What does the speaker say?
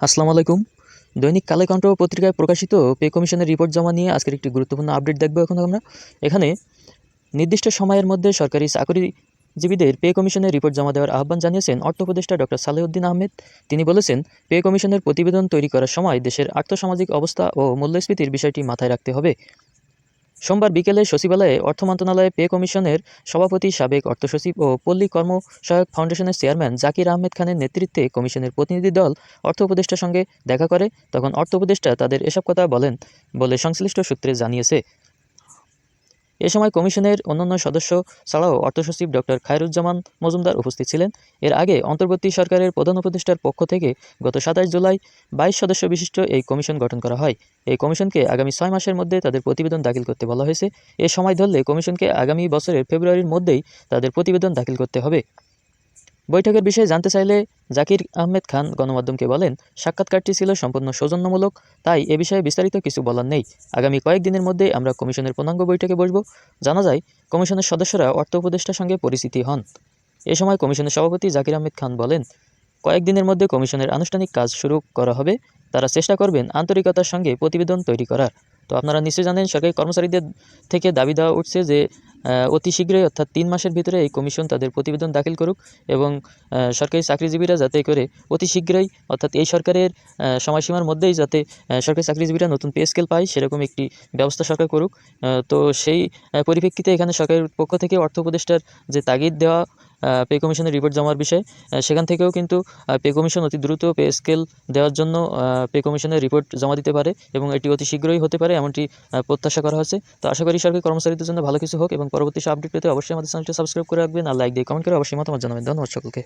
আসসালামু আলাইকুম। দৈনিক কালেকণ্ঠ পত্রিকায় প্রকাশিত পে কমিশনের রিপোর্ট জমা নিয়ে আজকের একটি গুরুত্বপূর্ণ আপডেট দেখব এখন আমরা। এখানে নির্দিষ্ট সময়ের মধ্যে সরকারি চাকরিজীবীদের পে কমিশনের রিপোর্ট জমা দেওয়ার আহ্বান জানিয়েছেন অর্থ উপদেষ্টা ডক্টর সালেউদ্দিন আহমেদ। তিনি বলেছেন, পে কমিশনের প্রতিবেদন তৈরি করার সময় দেশের আর্থসামাজিক অবস্থা ও মূল্যস্ফীতির বিষয়টি মাথায় রাখতে হবে। সোমবার বিকেলে সচিবালয়ে অর্থ মন্ত্রণালয়ে পে কমিশনের সভাপতি সাবেক অর্থ সচিব ও পল্লী কর্মসহায়ক ফাউন্ডেশনের চেয়ারম্যান জাকির আহমেদ খানের নেতৃত্বে কমিশনের প্রতিনিধি দল অর্থ উপদেষ্টার সঙ্গে দেখা করে, তখন অর্থ উপদেষ্টা তাদের এসব কথা বলেন বলে সংশ্লিষ্ট সূত্রে জানিয়েছে। এ সময় কমিশনের অন্যান্য সদস্য ছাড়াও অর্থসচিব ডক্টর খায়রুজ্জামান মজুমদার উপস্থিত ছিলেন। এর আগে অন্তর্বর্তী সরকারের প্রধান উপদেষ্টার পক্ষ থেকে গত সাতাশ জুলাই বাইশ সদস্য বিশিষ্ট এই কমিশন গঠন করা হয়। এই কমিশনকে আগামী ছয় মাসের মধ্যে তাদের প্রতিবেদন দাখিল করতে বলা হয়েছে। এ সময় ধরলে কমিশনকে আগামী বছরের ফেব্রুয়ারির মধ্যেই তাদের প্রতিবেদন দাখিল করতে হবে। বৈঠকের বিষয়ে জানতে চাইলে জাকির আহমেদ খান গণমাধ্যমকে বলেন, সাক্ষাৎকারটি ছিল সম্পূর্ণ সৌজন্যমূলক, তাই এ বিষয়ে বিস্তারিত কিছু বলার নেই। আগামী কয়েকদিনের মধ্যে আমরা কমিশনের পূর্ণাঙ্গ বৈঠকে বসব। জানা যায়, কমিশনের সদস্যরা অর্থ উপদেষ্টার সঙ্গে পরিচিতি হন। এ সময় কমিশনের সভাপতি জাকির আহমেদ খান বলেন, কয়েকদিনের মধ্যে কমিশনের আনুষ্ঠানিক কাজ শুরু করা হবে। তারা চেষ্টা করবেন আন্তরিকতার সঙ্গে প্রতিবেদন তৈরি করার। তো আপনারা নিশ্চয়ই জানেন, সরকারি কর্মচারীদের থেকে দাবি দেওয়া উঠছে যে অতি শীঘ্রই, অর্থাৎ তিন মাসের ভিতরে এই কমিশন তাদের প্রতিবেদন দাখিল করুক এবং সরকারি চাকরিজীবীরা যাতে করে অতি শীঘ্রই, অর্থাৎ এই সরকারের সময়সীমার মধ্যেই যাতে সরকারি চাকরিজীবীরা নতুন পে স্কেল পায়, সেরকম একটি ব্যবস্থা সরকার করুক। তো সেই পরিপ্রেক্ষিতে এখানে সরকারের পক্ষ থেকে অর্থ উপদেষ্টার যে তাগিদ দেওয়া পে কমিশনের রিপোর্ট জমার বিষয়ে সেখান থেকেও কিন্তু পে কমিশন অতি দ্রুত পে স্কেল দেওয়ার জন্য পে কমিশনের রিপোর্ট জমা দিতে পারে এবং এটি অতি শীঘ্রই হতে পারে এমনটি প্রত্যাশা করা হয়েছে তো আশা করি সরকারি কর্মচারীদের জন্য ভালো কিছু হোক এবং পরবর্তী আপডেট পেতে অবশ্যই আমাদের চ্যানেলটি সাবস্ক্রাইব করে রাখবেন আর লাইক দিয়ে কমেন্ট করে অবশ্যই মতামত জানাবেন। ধন্যবাদ সকলকে।